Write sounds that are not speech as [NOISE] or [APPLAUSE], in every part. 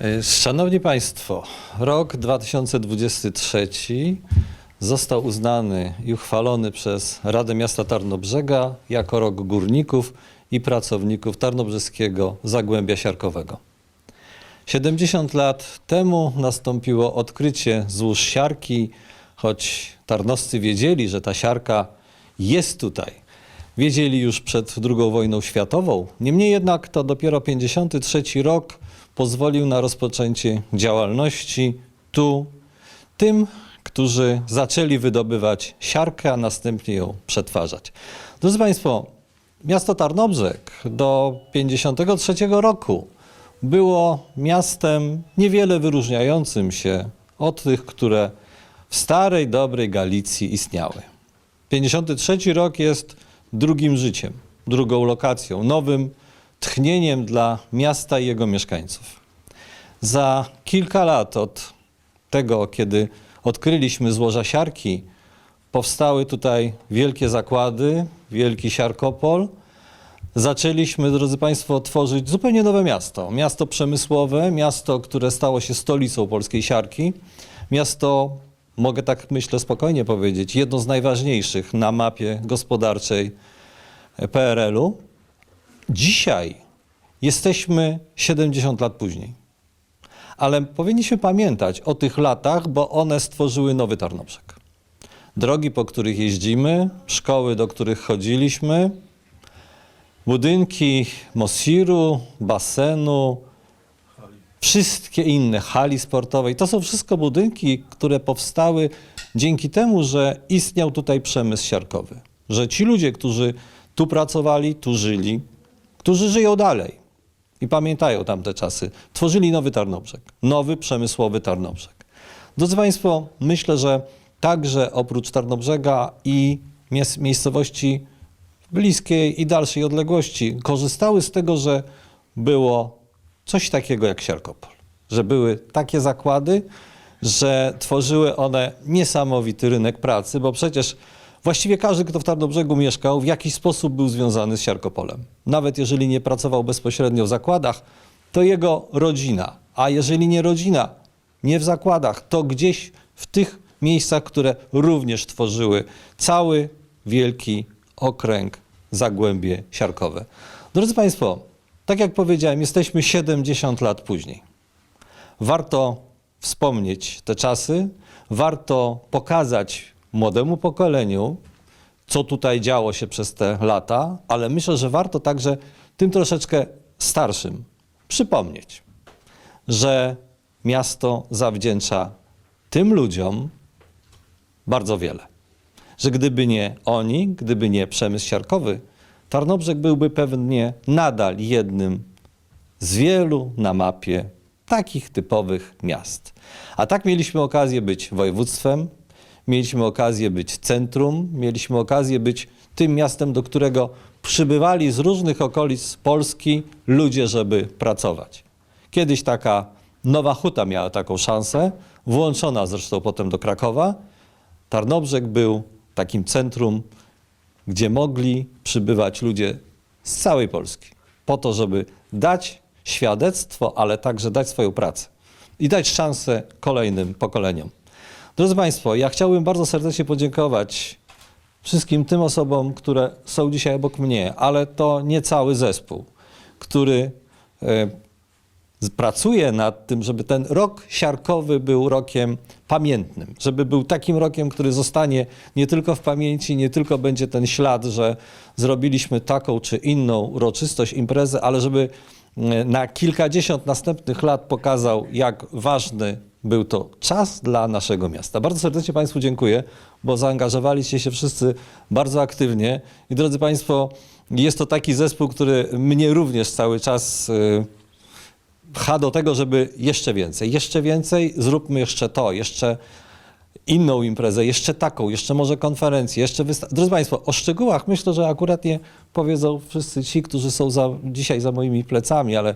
E, Szanowni Państwo, rok 2023 został uznany i uchwalony przez Radę Miasta Tarnobrzega jako rok górników i pracowników Tarnobrzeskiego Zagłębia Siarkowego. 70 lat temu nastąpiło odkrycie złóż siarki, choć tarnowscy wiedzieli, że ta siarka jest tutaj. Wiedzieli już przed II wojną światową. Niemniej jednak to dopiero 53 rok pozwolił na rozpoczęcie działalności tu tym, którzy zaczęli wydobywać siarkę, a następnie ją przetwarzać. Drodzy Państwo, miasto Tarnobrzeg do 53 roku było miastem niewiele wyróżniającym się od tych, które w starej, dobrej Galicji istniały. 53 rok jest drugim życiem, drugą lokacją, nowym tchnieniem dla miasta i jego mieszkańców. Za kilka lat od tego, kiedy odkryliśmy złoża siarki, powstały tutaj wielkie zakłady, wielki siarkopol. Zaczęliśmy, drodzy Państwo, tworzyć zupełnie nowe miasto. Miasto przemysłowe, miasto, które stało się stolicą polskiej siarki. Miasto, mogę tak myślę spokojnie powiedzieć, jedno z najważniejszych na mapie gospodarczej PRL-u. Dzisiaj jesteśmy 70 lat później. Ale powinniśmy pamiętać o tych latach, bo one stworzyły nowy Tarnobrzeg. Drogi, po których jeździmy, szkoły, do których chodziliśmy, budynki Mosiru, basenu, wszystkie inne, hali sportowej. To są wszystko budynki, które powstały dzięki temu, że istniał tutaj przemysł siarkowy. Że ci ludzie, którzy tu pracowali, tu żyli, którzy żyją dalej i pamiętają tamte czasy, tworzyli nowy Tarnobrzeg, nowy przemysłowy Tarnobrzeg. Drodzy Państwo, myślę, że także oprócz Tarnobrzega i miejscowości bliskiej i dalszej odległości korzystały z tego, że było coś takiego jak Siarkopol, że były takie zakłady, że tworzyły one niesamowity rynek pracy, bo przecież właściwie każdy, kto w Tarnobrzegu mieszkał, w jakiś sposób był związany z Siarkopolem. Nawet jeżeli nie pracował bezpośrednio w zakładach, to jego rodzina, a jeżeli nie rodzina, nie w zakładach, to gdzieś w tych miejscach, które również tworzyły cały wielki okręg Zagłębie Siarkowe. Drodzy Państwo, tak jak powiedziałem, jesteśmy 70 lat później. Warto wspomnieć te czasy, warto pokazać młodemu pokoleniu, co tutaj działo się przez te lata, ale myślę, że warto także tym troszeczkę starszym przypomnieć, że miasto zawdzięcza tym ludziom bardzo wiele. Że gdyby nie oni, gdyby nie przemysł siarkowy, Tarnobrzeg byłby pewnie nadal jednym z wielu na mapie takich typowych miast. A tak mieliśmy okazję być województwem, mieliśmy okazję być centrum, mieliśmy okazję być tym miastem, do którego przybywali z różnych okolic Polski ludzie, żeby pracować. Kiedyś taka Nowa Huta miała taką szansę, włączona zresztą potem do Krakowa. Tarnobrzeg był takim centrum, gdzie mogli przybywać ludzie z całej Polski, po to, żeby dać świadectwo, ale także dać swoją pracę i dać szansę kolejnym pokoleniom. Drodzy Państwo, ja chciałbym bardzo serdecznie podziękować wszystkim tym osobom, które są dzisiaj obok mnie, ale to nie cały zespół, który e, pracuje nad tym, żeby ten rok siarkowy był rokiem pamiętnym, żeby był takim rokiem, który zostanie nie tylko w pamięci, nie tylko będzie ten ślad, że zrobiliśmy taką czy inną uroczystość, imprezę, ale żeby na kilkadziesiąt następnych lat pokazał, jak ważny był to czas dla naszego miasta. Bardzo serdecznie Państwu dziękuję, bo zaangażowaliście się wszyscy bardzo aktywnie i drodzy Państwo, jest to taki zespół, który mnie również cały czas e, pcha do tego, żeby jeszcze więcej, jeszcze więcej, zróbmy jeszcze to, jeszcze inną imprezę, jeszcze taką, jeszcze może konferencję, jeszcze wysta- Drodzy Państwo, o szczegółach myślę, że akurat nie powiedzą wszyscy ci, którzy są za, dzisiaj za moimi plecami, ale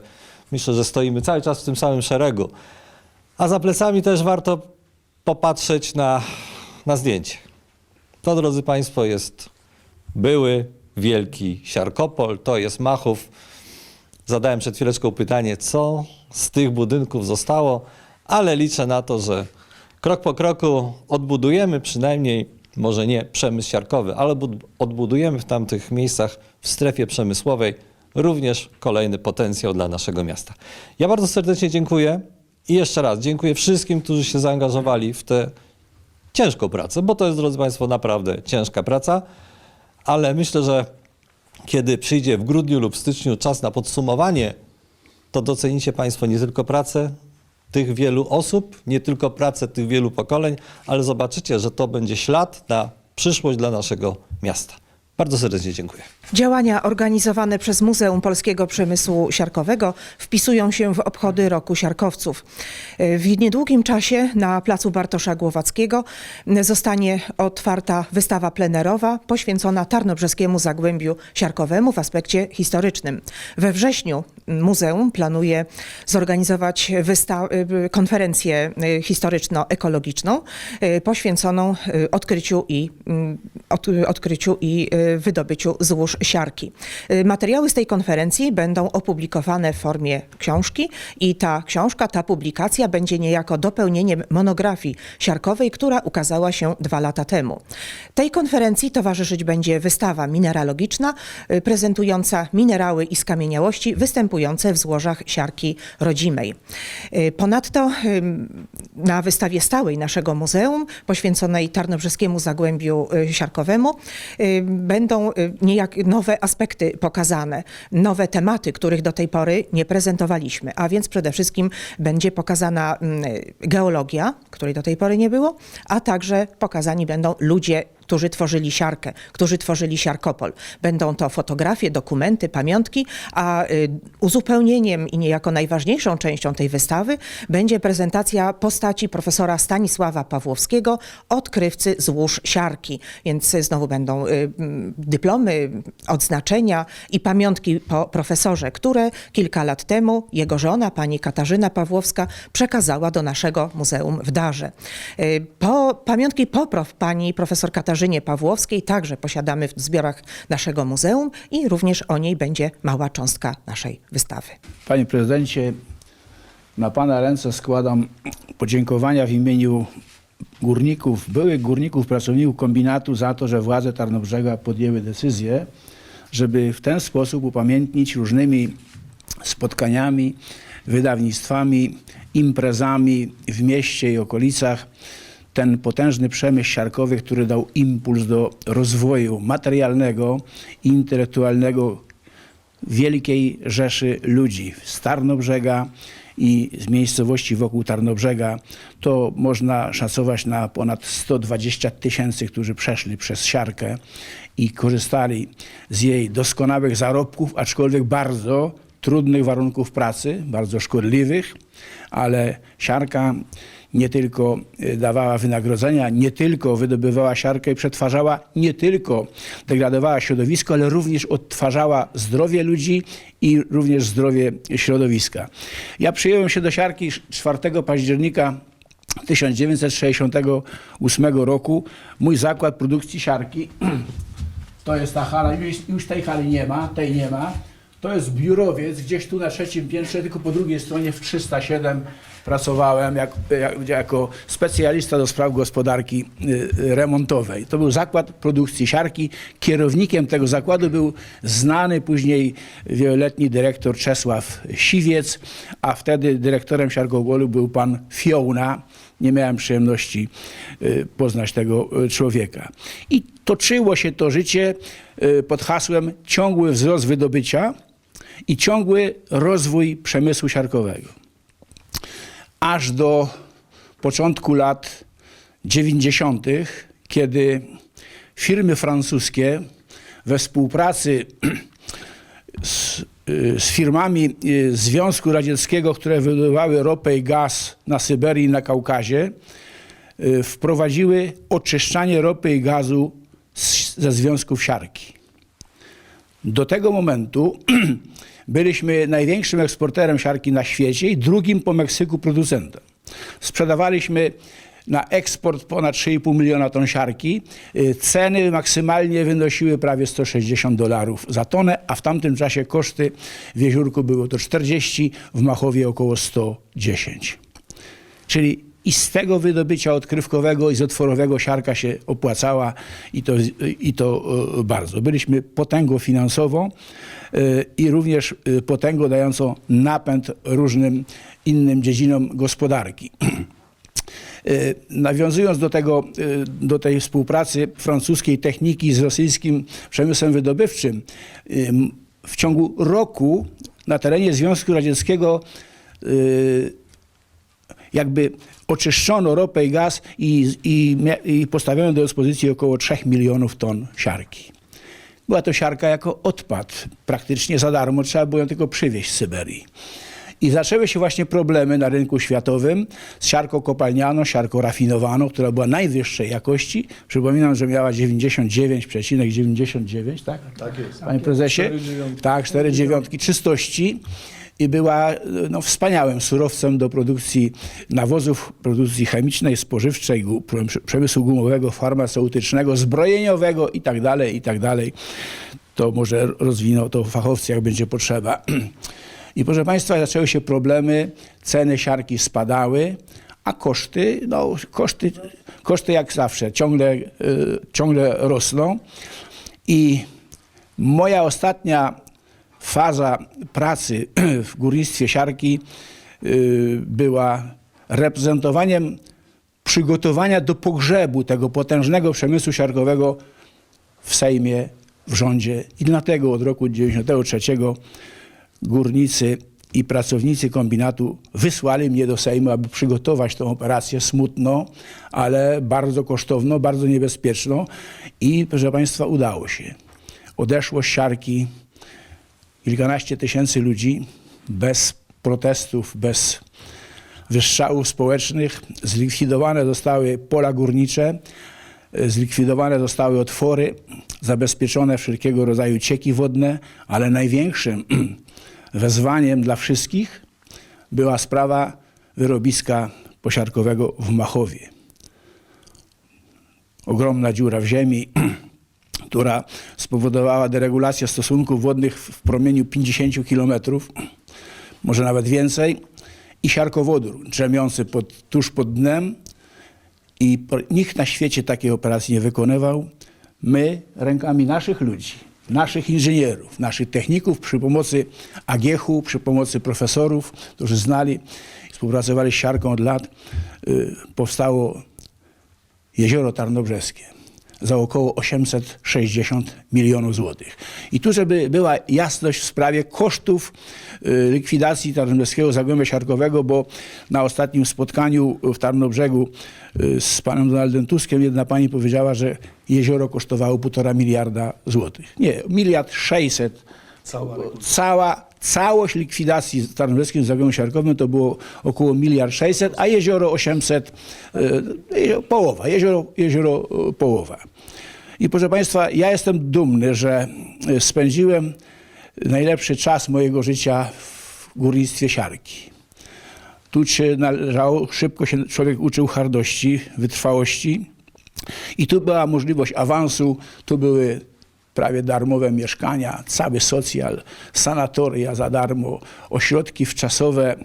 myślę, że stoimy cały czas w tym samym szeregu. A za plecami też warto popatrzeć na, na zdjęcie. To, drodzy Państwo, jest były wielki Siarkopol, to jest Machów. Zadałem przed chwileczką pytanie, co z tych budynków zostało, ale liczę na to, że krok po kroku odbudujemy przynajmniej, może nie przemysł siarkowy, ale bud- odbudujemy w tamtych miejscach w strefie przemysłowej również kolejny potencjał dla naszego miasta. Ja bardzo serdecznie dziękuję i jeszcze raz dziękuję wszystkim, którzy się zaangażowali w tę ciężką pracę, bo to jest, drodzy Państwo, naprawdę ciężka praca, ale myślę, że kiedy przyjdzie w grudniu lub styczniu czas na podsumowanie, to docenicie Państwo nie tylko pracę tych wielu osób, nie tylko pracę tych wielu pokoleń, ale zobaczycie, że to będzie ślad na przyszłość dla naszego miasta. Bardzo serdecznie dziękuję. Działania organizowane przez Muzeum Polskiego Przemysłu Siarkowego wpisują się w obchody Roku Siarkowców. W niedługim czasie na placu Bartosza Głowackiego zostanie otwarta wystawa plenerowa poświęcona Tarnobrzeskiemu Zagłębiu Siarkowemu w aspekcie historycznym. We wrześniu muzeum planuje zorganizować konferencję historyczno-ekologiczną y, poświęconą y, odkryciu i, mm, od, odkryciu i y, wydobyciu złóż siarki. Y, Materiały z tej konferencji będą opublikowane w formie książki i ta książka, ta publikacja będzie niejako dopełnieniem monografii siarkowej, która ukazała się dwa lata temu. Tej konferencji towarzyszyć będzie wystawa mineralogiczna y, prezentująca minerały i skamieniałości występujące w złożach siarki rodzimej. Y, Ponadto na wystawie stałej naszego muzeum poświęconej Tarnobrzeskiemu Zagłębiu Siarkowemu będą y, niejak nowe aspekty pokazane, nowe tematy, których do tej pory nie prezentowaliśmy, a więc przede wszystkim będzie pokazana mm, geologia, której do tej pory nie było, a także pokazani będą ludzie, którzy tworzyli siarkę, którzy tworzyli siarkopol. Będą to fotografie, dokumenty, pamiątki, a y, uzupełnieniem i niejako najważniejszą częścią tej wystawy będzie prezentacja postaci profesora Stanisława Pawłowskiego, odkrywcy złóż siarki. Więc y, znowu będą y, dyplomy, odznaczenia i pamiątki po profesorze, które kilka lat temu jego żona, pani Katarzyna Pawłowska, przekazała do naszego muzeum w Darze. Po, pamiątki po prof, pani profesor Katarzynie Pawłowskiej także posiadamy w zbiorach naszego muzeum i również o niej będzie mała cząstka naszej wystawy. Panie prezydencie, na pana ręce składam podziękowania w imieniu górników, byłych górników, pracowników kombinatu za to, że władze Tarnobrzega podjęły decyzję, żeby w ten sposób upamiętnić różnymi spotkaniami, wydawnictwami, imprezami w mieście i okolicach ten potężny przemysł siarkowy, który dał impuls do rozwoju materialnego i intelektualnego wielkiej rzeszy ludzi z Tarnobrzega i z miejscowości wokół Tarnobrzega. To można szacować na ponad 120 tysięcy, którzy przeszli przez siarkę i korzystali z jej doskonałych zarobków, aczkolwiek bardzo trudnych warunków pracy, bardzo szkodliwych, ale siarka nie tylko y, dawała wynagrodzenia, nie tylko wydobywała siarkę i przetwarzała, nie tylko degradowała środowisko, ale również odtwarzała zdrowie ludzi i również zdrowie środowiska. Ja przyjąłem się do siarki 4 października 1968 roku. Mój zakład produkcji siarki, [CLEARS THROAT] to jest ta hala, już, już tej hali nie ma, tej nie ma. To jest biurowiec, gdzieś tu na trzecim piętrze, tylko po drugiej stronie w 307 pracowałem jak, jak, jako specjalista do spraw gospodarki y, y, remontowej. To był zakład produkcji siarki. Kierownikiem tego zakładu był znany później wieloletni dyrektor Czesław Siwiec, a wtedy dyrektorem siarkogolu był pan Fiołna. Nie miałem przyjemności y, poznać tego człowieka. I toczyło się to życie pod hasłem ciągły wzrost wydobycia i ciągły rozwój przemysłu siarkowego. Aż do początku lat 90., kiedy firmy francuskie we współpracy [CLEARS THROAT] z, y, z firmami y, Związku Radzieckiego, które wydobywały ropę i gaz na Syberii i na Kaukazie, y, wprowadziły oczyszczanie ropy i gazu z, ze związków siarki. Do tego momentu [CLEARS THROAT] byliśmy największym eksporterem siarki na świecie i drugim po Meksyku producentem. Sprzedawaliśmy na eksport ponad 3,5 miliona ton siarki. Y, Ceny maksymalnie wynosiły prawie 160 dolarów za tonę, a w tamtym czasie koszty w Jeziórku było to 40, w Machowie około 110. Czyli i z tego wydobycia odkrywkowego i z otworowego siarka się opłacała i to, i to e, bardzo. Byliśmy potęgą finansową i również e, potęgą dającą napęd różnym innym dziedzinom gospodarki. E, [CLEARS THROAT] Nawiązując do, tego, do tej współpracy francuskiej techniki z rosyjskim przemysłem wydobywczym, w ciągu roku na terenie Związku Radzieckiego jakby oczyszczono ropę i gaz i, i, i postawiono do dyspozycji około 3 milionów ton siarki. Była to siarka jako odpad, praktycznie za darmo, trzeba było ją tylko przywieźć z Syberii. I zaczęły się właśnie problemy na rynku światowym z siarką kopalnianą, siarką rafinowaną, która była najwyższej jakości. Przypominam, że miała 99,99, tak? Tak jest. Panie prezesie? Cztery dziewiątki. Tak, cztery dziewiątki czystości i była no, wspaniałym surowcem do produkcji nawozów, produkcji chemicznej, spożywczej, przemysłu gumowego, farmaceutycznego, zbrojeniowego i tak dalej, i tak. To może rozwiną to fachowcy, jak będzie potrzeba. [CLEARS THROAT] I proszę Państwa, zaczęły się problemy, ceny siarki spadały, a koszty, no, koszty, koszty jak zawsze ciągle, y, ciągle rosną. I moja ostatnia faza pracy [CLEARS THROAT] w górnictwie siarki y, była reprezentowaniem przygotowania do pogrzebu tego potężnego przemysłu siarkowego w Sejmie, w rządzie. I dlatego od roku 1993 górnicy i pracownicy kombinatu wysłali mnie do Sejmu, aby przygotować tę operację smutną, ale bardzo kosztowną, bardzo niebezpieczną. I proszę Państwa, udało się. Odeszło z siarki kilkanaście tysięcy ludzi bez protestów, bez wystrzałów społecznych. Zlikwidowane zostały pola górnicze, zlikwidowane zostały otwory, zabezpieczone wszelkiego rodzaju cieki wodne, ale największym [CLEARS THROAT] wezwaniem dla wszystkich była sprawa wyrobiska posiarkowego w Machowie. Ogromna dziura w ziemi, [CLEARS THROAT] która spowodowała deregulację stosunków wodnych w promieniu 50 kilometrów, może nawet więcej, i siarkowodór drzemiący pod, tuż pod dnem. I nikt na świecie takiej operacji nie wykonywał. My rękami naszych ludzi, naszych inżynierów, naszych techników przy pomocy Agiechu, przy pomocy profesorów, którzy znali, współpracowali z siarką od lat, y, powstało Jezioro Tarnobrzeskie za około 860 milionów złotych. I tu, żeby była jasność w sprawie kosztów y, likwidacji Tarnobrzeskiego Zagłębia Siarkowego, bo na ostatnim spotkaniu w Tarnobrzegu y, z panem Donaldem Tuskiem jedna pani powiedziała, że jezioro kosztowało półtora miliarda złotych. Nie, miliard sześćset Cała cała, całość likwidacji z Tarnobrzeskim Zagłębiem Siarkowym to było około miliard sześćset, a jezioro 800, e, połowa, jezioro, jezioro e, połowa. I proszę Państwa, ja jestem dumny, że e, spędziłem najlepszy czas mojego życia w górnictwie siarki. Tu się należało, szybko się człowiek uczył hardości, wytrwałości. I tu była możliwość awansu, tu były prawie darmowe mieszkania, cały socjal, sanatoria za darmo, ośrodki wczasowe,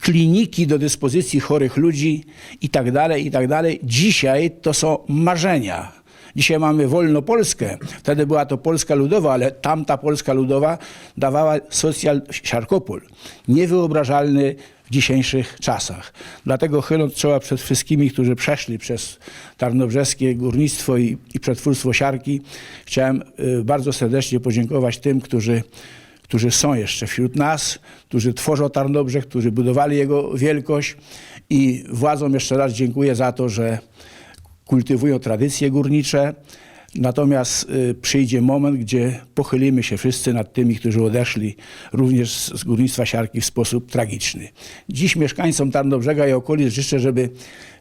kliniki do dyspozycji chorych ludzi i tak dalej, i tak dalej. Dzisiaj to są marzenia. Dzisiaj mamy wolno Polskę. Wtedy była to Polska Ludowa, ale tamta Polska Ludowa dawała socjal Siarkopol. Niewyobrażalny w dzisiejszych czasach. Dlatego chyląc czoła przed wszystkimi, którzy przeszli przez tarnobrzeskie górnictwo i, i przetwórstwo siarki, chciałem y, bardzo serdecznie podziękować tym, którzy którzy są jeszcze wśród nas, którzy tworzą Tarnobrzeg, którzy budowali jego wielkość i władzom jeszcze raz dziękuję za to, że kultywują tradycje górnicze. Natomiast y, przyjdzie moment, gdzie pochylimy się wszyscy nad tymi, którzy odeszli również z górnictwa siarki w sposób tragiczny. Dziś mieszkańcom Tarnobrzega i okolic życzę, żeby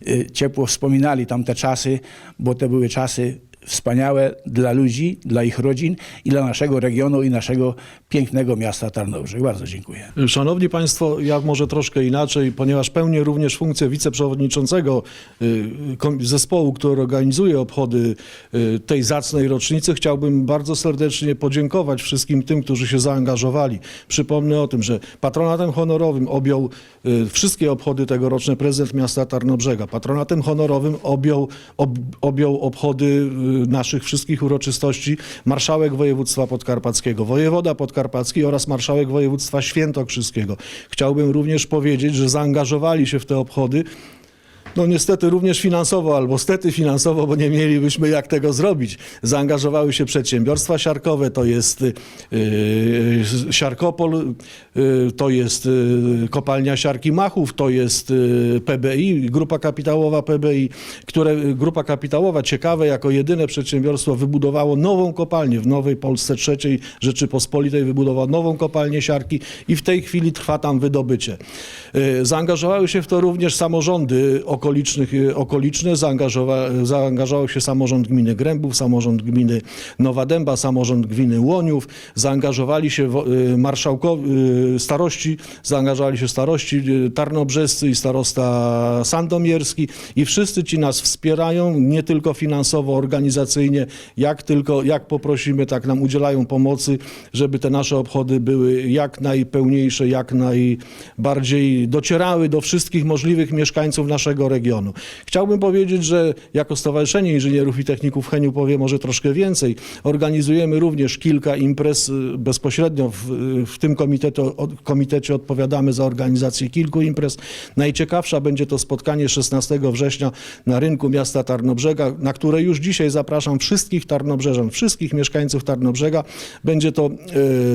y, ciepło wspominali tamte czasy, bo to były czasy wspaniałe dla ludzi, dla ich rodzin i dla naszego regionu i naszego pięknego miasta Tarnobrzeg. Bardzo dziękuję. Szanowni Państwo, ja może troszkę inaczej, ponieważ pełnię również funkcję wiceprzewodniczącego y, zespołu, który organizuje obchody y, tej zacnej rocznicy, chciałbym bardzo serdecznie podziękować wszystkim tym, którzy się zaangażowali. Przypomnę o tym, że patronatem honorowym objął y, wszystkie obchody tegoroczne prezydent miasta Tarnobrzega. Patronatem honorowym objął, ob, objął obchody naszych wszystkich uroczystości marszałek województwa podkarpackiego, wojewoda podkarpacki oraz marszałek województwa świętokrzyskiego. Chciałbym również powiedzieć, że zaangażowali się w te obchody no niestety również finansowo, albo stety finansowo, bo nie mielibyśmy jak tego zrobić. Zaangażowały się przedsiębiorstwa siarkowe, to jest y, y, Siarkopol, y, to jest y, kopalnia siarki Machów, to jest y, PBI, grupa kapitałowa PBI, które grupa kapitałowa, ciekawe, jako jedyne przedsiębiorstwo wybudowało nową kopalnię w Nowej Polsce III Rzeczypospolitej, wybudowało nową kopalnię siarki i w tej chwili trwa tam wydobycie. Y, Zaangażowały się w to również samorządy okolicznych, y, okoliczne, zaangażowa, zaangażował się samorząd gminy Grębów, samorząd gminy Nowa Dęba, samorząd gminy Łoniów, zaangażowali się y, marszałkowie, y, starości, zaangażowali się starości tarnobrzescy i starosta sandomierski i wszyscy ci nas wspierają, nie tylko finansowo, organizacyjnie, jak tylko, jak poprosimy, tak nam udzielają pomocy, żeby te nasze obchody były jak najpełniejsze, jak najbardziej docierały do wszystkich możliwych mieszkańców naszego regionu. Chciałbym powiedzieć, że jako Stowarzyszenie Inżynierów i Techników Heniu powie może troszkę więcej. Organizujemy również kilka imprez y, bezpośrednio w, w tym komitecie, komitecie odpowiadamy za organizację kilku imprez. Najciekawsza będzie to spotkanie 16 września na rynku miasta Tarnobrzega, na które już dzisiaj zapraszam wszystkich Tarnobrzeżan, wszystkich mieszkańców Tarnobrzega. Będzie to,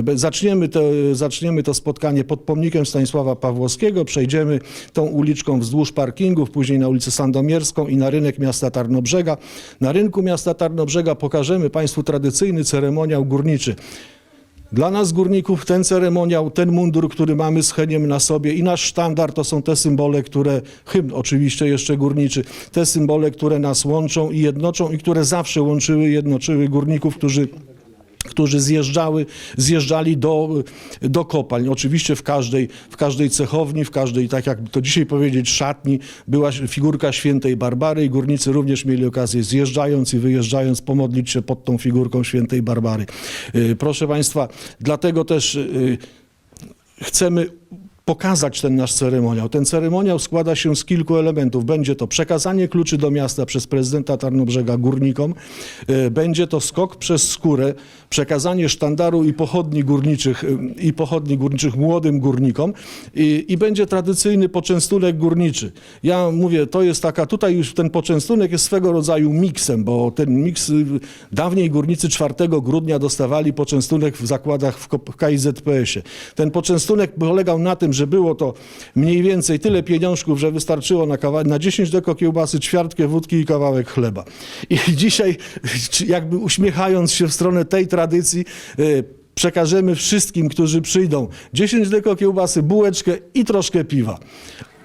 be- zaczniemy to, zaczniemy to spotkanie pod pomnikiem Stanisława Pawłowskiego, przejdziemy tą uliczką wzdłuż parkingów, później na ulicę Sandomierską i na rynek miasta Tarnobrzega. Na rynku miasta Tarnobrzega pokażemy Państwu tradycyjny ceremoniał górniczy. Dla nas górników ten ceremoniał, ten mundur, który mamy z heniem na sobie i nasz sztandar to są te symbole, które, hymn oczywiście jeszcze górniczy, te symbole, które nas łączą i jednoczą i które zawsze łączyły, jednoczyły górników, którzy którzy zjeżdżały, zjeżdżali do, do kopalń. Oczywiście w każdej, w każdej cechowni, w każdej, tak jak to dzisiaj powiedzieć, szatni była figurka świętej Barbary i górnicy również mieli okazję zjeżdżając i wyjeżdżając pomodlić się pod tą figurką świętej Barbary. Y, Proszę Państwa, dlatego też y, chcemy pokazać ten nasz ceremoniał. Ten ceremoniał składa się z kilku elementów. Będzie to przekazanie kluczy do miasta przez prezydenta Tarnobrzega górnikom, e, będzie to skok przez skórę, przekazanie sztandaru i pochodni górniczych, e, i pochodni górniczych młodym górnikom i, i będzie tradycyjny poczęstunek górniczy. Ja mówię, to jest taka, tutaj już ten poczęstunek jest swego rodzaju miksem, bo ten miks, y, dawniej górnicy 4 grudnia dostawali poczęstunek w zakładach w KIZPS-ie. Ten poczęstunek polegał na tym, że było to mniej więcej tyle pieniążków, że wystarczyło na, kawa- na 10 deko kiełbasy, ćwiartkę wódki i kawałek chleba. I [LAUGHS] dzisiaj jakby uśmiechając się w stronę tej tradycji, y, przekażemy wszystkim, którzy przyjdą 10 deko kiełbasy, bułeczkę i troszkę piwa.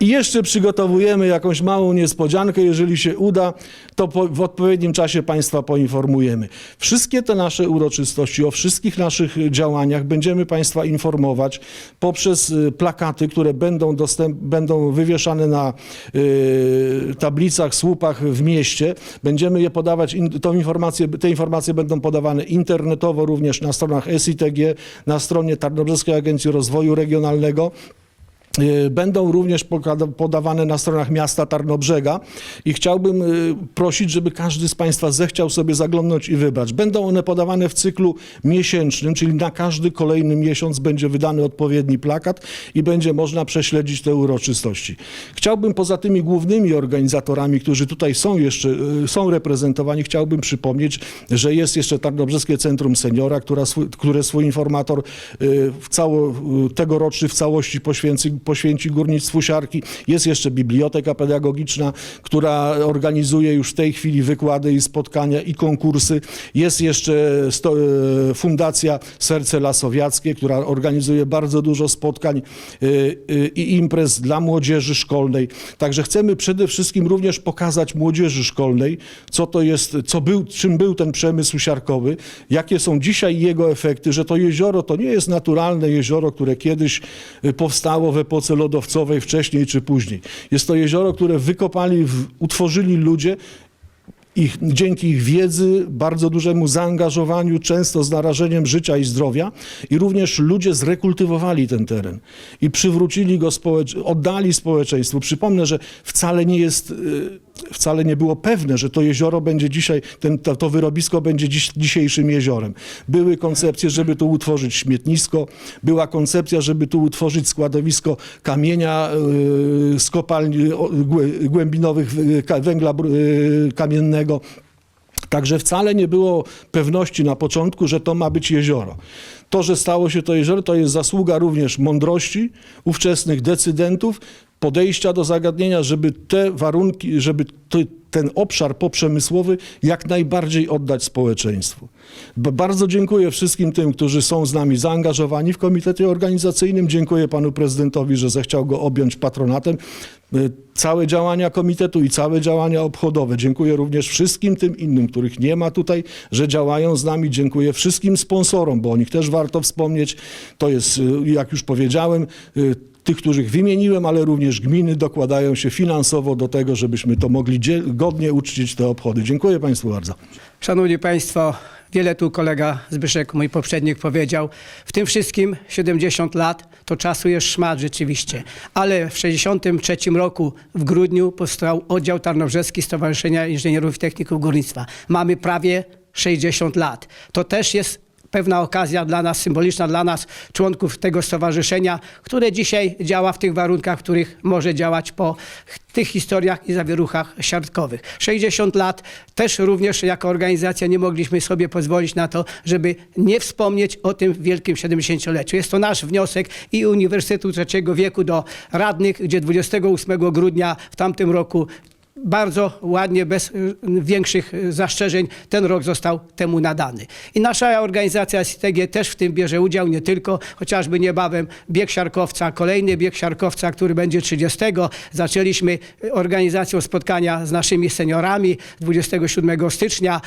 I jeszcze przygotowujemy jakąś małą niespodziankę, jeżeli się uda, to po, w odpowiednim czasie Państwa poinformujemy. Wszystkie te nasze uroczystości, o wszystkich naszych działaniach będziemy Państwa informować poprzez y, plakaty, które będą, dostęp, będą wywieszane na y, tablicach, słupach w mieście. Będziemy je podawać, in, tą informację, te informacje będą podawane internetowo również na stronach SITG, na stronie Tarnobrzeskiej Agencji Rozwoju Regionalnego. Y, Będą również podawane na stronach miasta Tarnobrzega i chciałbym y, prosić, żeby każdy z Państwa zechciał sobie zaglądnąć i wybrać. Będą one podawane w cyklu miesięcznym, czyli na każdy kolejny miesiąc będzie wydany odpowiedni plakat i będzie można prześledzić te uroczystości. Chciałbym poza tymi głównymi organizatorami, którzy tutaj są jeszcze, y, są reprezentowani, chciałbym przypomnieć, że jest jeszcze Tarnobrzeskie Centrum Seniora, które swój informator w cało, tegoroczny w całości poświęci, poświęci górnictwu siarki. Jest jeszcze biblioteka pedagogiczna, która organizuje już w tej chwili wykłady i spotkania i konkursy. Jest jeszcze sto, e, Fundacja Serce Lasowiackie, która organizuje bardzo dużo spotkań e, e, i imprez dla młodzieży szkolnej. Także chcemy przede wszystkim również pokazać młodzieży szkolnej, co to jest, co był, czym był ten przemysł siarkowy, jakie są dzisiaj jego efekty, że to jezioro to nie jest naturalne jezioro, które kiedyś powstało w lodowcowej, wcześniej czy później. Jest to jezioro, które wykopali, utworzyli ludzie ich, dzięki ich wiedzy, bardzo dużemu zaangażowaniu, często z narażeniem życia i zdrowia, i również ludzie zrekultywowali ten teren i przywrócili go, społecz- oddali społeczeństwu. Przypomnę, że wcale nie jest, y, wcale nie było pewne, że to jezioro będzie dzisiaj, ten, to, to wyrobisko będzie dziś, dzisiejszym jeziorem. Były koncepcje, żeby tu utworzyć śmietnisko, była koncepcja, żeby tu utworzyć składowisko kamienia y, z kopalni głę- głębinowych y, ka- węgla br- y, kamiennego. Także wcale nie było pewności na początku, że to ma być jezioro. To, że stało się to jezioro, to jest zasługa również mądrości ówczesnych decydentów, podejścia do zagadnienia, żeby te warunki, żeby ten obszar poprzemysłowy jak najbardziej oddać społeczeństwu. Bardzo dziękuję wszystkim tym, którzy są z nami zaangażowani w komitecie organizacyjnym. Dziękuję panu prezydentowi, że zechciał go objąć patronatem. Y, Całe działania komitetu i całe działania obchodowe. Dziękuję również wszystkim tym innym, których nie ma tutaj, że działają z nami. Dziękuję wszystkim sponsorom, bo o nich też warto wspomnieć. To jest, y, jak już powiedziałem, y, tych, których wymieniłem, ale również gminy dokładają się finansowo do tego, żebyśmy to mogli godnie uczcić te obchody. Dziękuję Państwu bardzo. Szanowni Państwo, wiele tu kolega Zbyszek, mój poprzednik, powiedział. W tym wszystkim 70 lat to czasu jest szmat rzeczywiście. Ale w 63 roku w grudniu powstał oddział Tarnobrzeski Stowarzyszenia Inżynierów i Techników Górnictwa. Mamy prawie 60 lat. To też jest pewna okazja dla nas, symboliczna dla nas, członków tego stowarzyszenia, które dzisiaj działa w tych warunkach, w których może działać po tych historiach i zawieruchach siarkowych. 60 lat też również jako organizacja nie mogliśmy sobie pozwolić na to, żeby nie wspomnieć o tym wielkim 70-leciu. Jest to nasz wniosek i Uniwersytetu Trzeciego Wieku do radnych, gdzie 28 grudnia w tamtym roku bardzo ładnie, bez y, większych y, zastrzeżeń, ten rok został temu nadany. I nasza organizacja STG też w tym bierze udział, nie tylko, chociażby niebawem bieg siarkowca, kolejny bieg siarkowca, który będzie 30. Zaczęliśmy y, organizacją spotkania z naszymi seniorami 27 stycznia.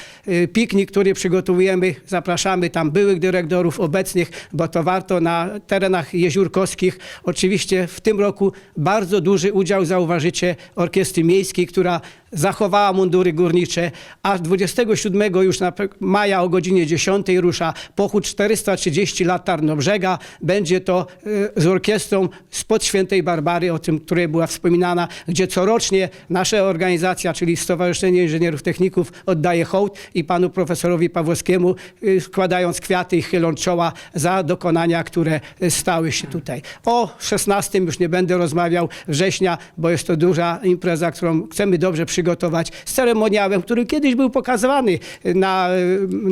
Piknik, który przygotowujemy, zapraszamy tam byłych dyrektorów, obecnych, bo to warto na terenach jeziórkowskich. Oczywiście w tym roku bardzo duży udział zauważycie Orkiestry Miejskiej, która zachowała mundury górnicze, a 27 już na maja o godzinie 10 rusza pochód 430 lat Tarnobrzega. Będzie to y, z orkiestrą spod Świętej Barbary, o tym, której była wspominana, gdzie corocznie nasza organizacja, czyli Stowarzyszenie Inżynierów Techników oddaje hołd i panu profesorowi Pawłowskiemu y, składając kwiaty i chyląc czoła za dokonania, które y, stały się tutaj. O 16 już nie będę rozmawiał września, bo jest to duża impreza, którą chcemy dobrze przygotować z ceremoniałem, który kiedyś był pokazywany na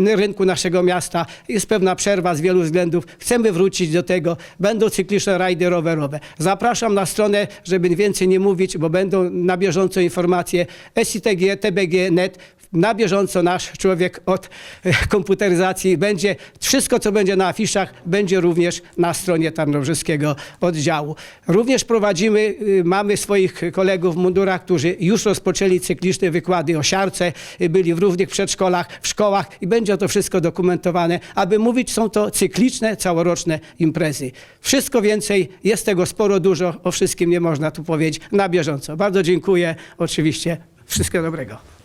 y, rynku naszego miasta. Jest pewna przerwa z wielu względów. Chcemy wrócić do tego. Będą cykliczne rajdy rowerowe. Zapraszam na stronę, żeby więcej nie mówić, bo będą na bieżąco informacje SITG, TBG.net. Na bieżąco nasz człowiek od e, komputeryzacji będzie, wszystko co będzie na afiszach, będzie również na stronie Tarnobrzeskiego oddziału. Również prowadzimy, y, mamy swoich kolegów w mundurach, którzy już rozpoczęli cykliczne wykłady o siarce, y, byli w różnych przedszkolach, w szkołach i będzie to wszystko dokumentowane. Aby mówić, są to cykliczne, całoroczne imprezy. Wszystko więcej, jest tego sporo, dużo, o wszystkim nie można tu powiedzieć na bieżąco. Bardzo dziękuję, oczywiście. Wszystkiego dobrego.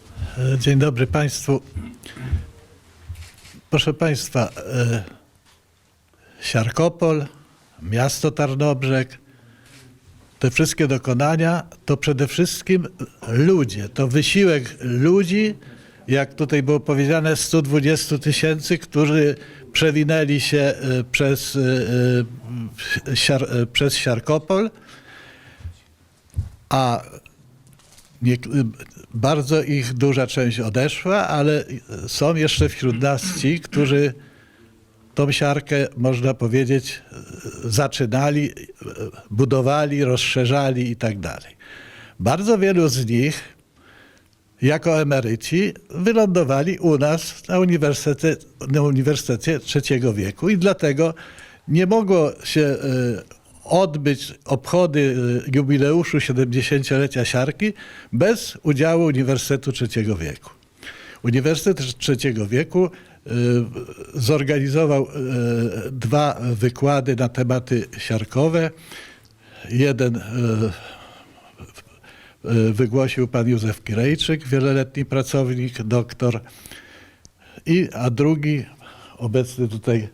Dzień dobry Państwu. Proszę Państwa, e, Siarkopol, miasto Tarnobrzeg, te wszystkie dokonania to przede wszystkim ludzie, to wysiłek ludzi, jak tutaj było powiedziane, 120 tysięcy, którzy przewinęli się e, przez, e, e, e, przez Siarkopol, a nie, bardzo ich duża część odeszła, ale są jeszcze wśród nas ci, którzy tą siarkę, można powiedzieć, zaczynali, budowali, rozszerzali i tak dalej. Bardzo wielu z nich jako emeryci wylądowali u nas na Uniwersytecie, na Uniwersytecie Trzeciego Wieku i dlatego nie mogło się e, odbyć obchody e, jubileuszu 70-lecia Siarki bez udziału Uniwersytetu Trzeciego Wieku. Uniwersytet Trzeciego Wieku e, zorganizował e, dwa wykłady na tematy siarkowe. Jeden wygłosił pan Józef Kirejczyk, wieloletni pracownik, doktor, i, a drugi, obecny tutaj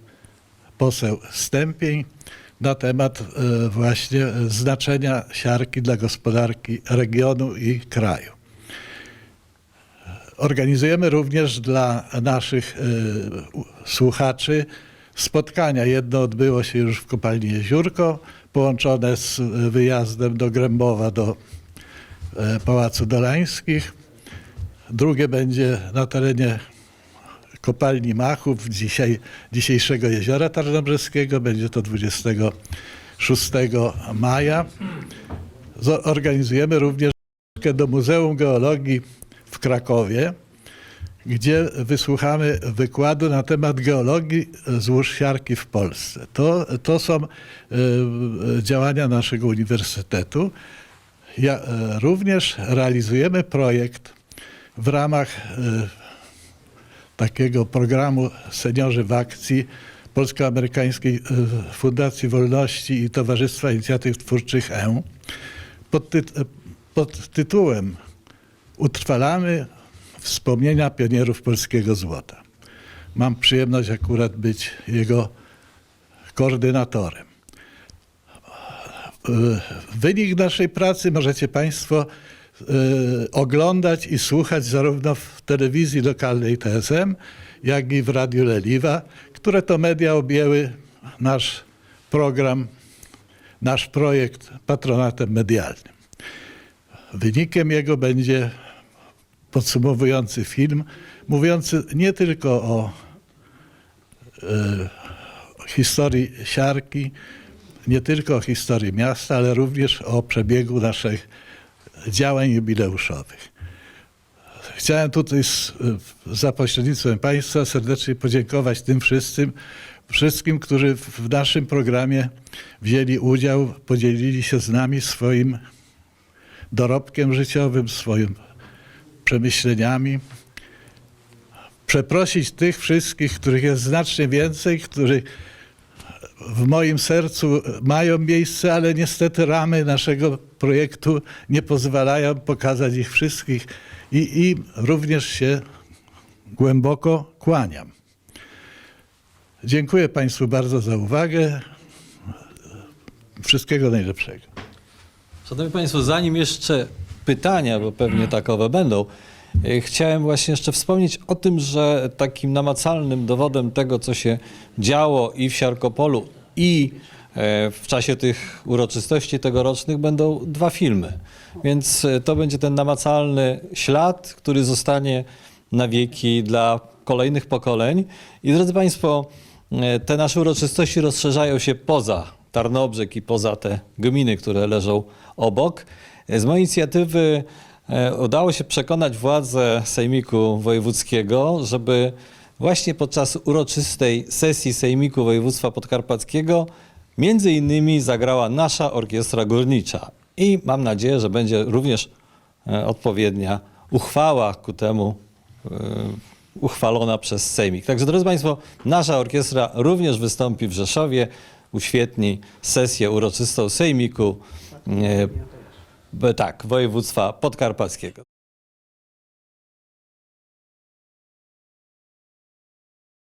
poseł Stępień, na temat e, właśnie znaczenia siarki dla gospodarki regionu i kraju. Organizujemy również dla naszych e, słuchaczy spotkania. Jedno odbyło się już w kopalni Jeziórko, połączone z wyjazdem do Grębowa, do e, Pałacu Dolańskich. Drugie będzie na terenie kopalni Machów, dzisiaj, dzisiejszego Jeziora Tarnobrzeskiego. Będzie to 26 maja. Zorganizujemy również do Muzeum Geologii w Krakowie, gdzie wysłuchamy wykładu na temat geologii złóż siarki w Polsce. To, to są e, działania naszego uniwersytetu. Ja, e, również realizujemy projekt w ramach e, takiego programu Seniorzy w Akcji Polsko-Amerykańskiej e, Fundacji Wolności i Towarzystwa Inicjatyw Twórczych E pod, tyt- pod tytułem Utrwalamy wspomnienia pionierów polskiego złota. Mam przyjemność akurat być jego koordynatorem. E, Wynik naszej pracy możecie Państwo e, oglądać i słuchać zarówno w telewizji lokalnej TSM, jak i w Radiu Leliwa, które to media objęły nasz program, nasz projekt patronatem medialnym. Wynikiem jego będzie podsumowujący film, mówiący nie tylko o e, historii siarki, nie tylko o historii miasta, ale również o przebiegu naszych działań jubileuszowych. Chciałem tutaj z, za pośrednictwem Państwa serdecznie podziękować tym wszystkim, wszystkim, którzy w naszym programie wzięli udział, podzielili się z nami swoim dorobkiem życiowym, swoim przemyśleniami. Przeprosić tych wszystkich, których jest znacznie więcej, którzy w moim sercu mają miejsce, ale niestety ramy naszego projektu nie pozwalają pokazać ich wszystkich i, i również się głęboko kłaniam. Dziękuję Państwu bardzo za uwagę. Wszystkiego najlepszego. Szanowni Państwo, zanim jeszcze pytania, bo pewnie takowe będą, chciałem właśnie jeszcze wspomnieć o tym, że takim namacalnym dowodem tego, co się działo i w Siarkopolu, i e, w czasie tych uroczystości tegorocznych będą dwa filmy. Więc e, to będzie ten namacalny ślad, który zostanie na wieki dla kolejnych pokoleń. I drodzy Państwo, e, te nasze uroczystości rozszerzają się poza Tarnobrzeg i poza te gminy, które leżą obok. Z mojej inicjatywy udało się przekonać władze Sejmiku Wojewódzkiego, żeby właśnie podczas uroczystej sesji Sejmiku Województwa Podkarpackiego między innymi zagrała nasza orkiestra górnicza. I mam nadzieję, że będzie również e, odpowiednia uchwała ku temu e, uchwalona przez Sejmik. Także drodzy Państwo, nasza orkiestra również wystąpi w Rzeszowie, uświetni sesję uroczystą Sejmiku, e, tak, województwa podkarpackiego.